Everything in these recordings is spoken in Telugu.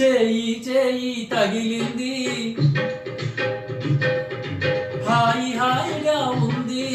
చేయి చేయి తగిలింది. హాయి హాయిగా ఉంది.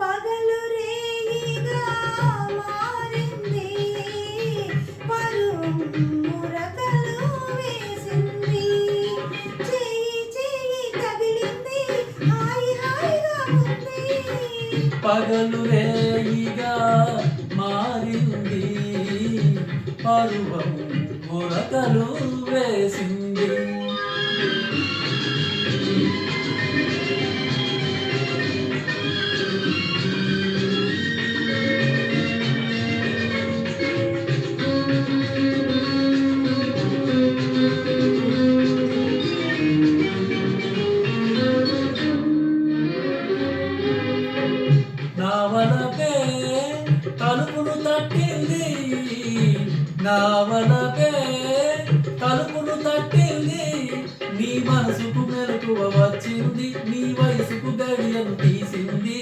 పగలు రేయిగా మారింది. పరువు మురకలు వేసింది. చెయ్యి చెయ్యి తగిలింది. హాయి హాయిగా ఉంది. పగలు రేయిగా మారింది. పరువం మురకలు వేసింది నావలపే తలుపులు తట్టింది. నావలపే నీ మనసుకు మెలకువ వచ్చింది నీ వయసుకు గడియను తీసింది.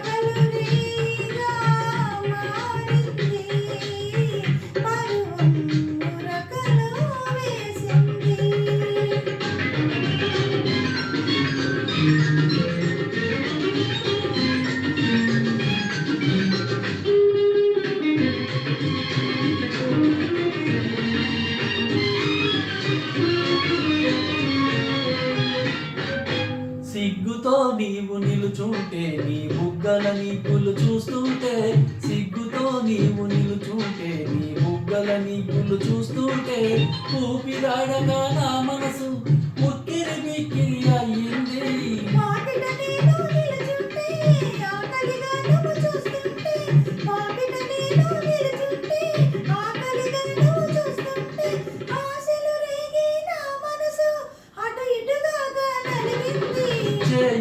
నీవు నిలుచుంటే నీ బుగ్గల నీకులు చూస్తుంటే సిగ్గుతో నీవు నిలుచుంటే నీ బుగ్గల నీకులు చూస్తుంటే ఊపిరాడగా నా మనసు ముక్కిరి బిక్కిరి అయ్యింది. చూస్తుంటే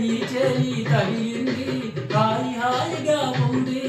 చేయి చేయి తగిలింది. హాయి హాయిగా ఉంది.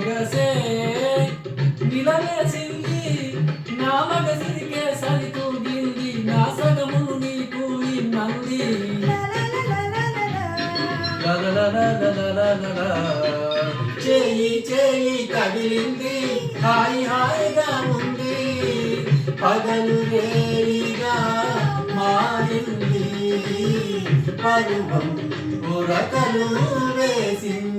సొగసే నిలవేసింది నా మగసిరికే సరితూగింది నా సగమును నీకు ఇమ్మంది చేయి చేయి కదిలింది హాయి హాయిగా ఉంది. పగలు వేడిగా మారింది. పరువం ఉరకలు వేసింది.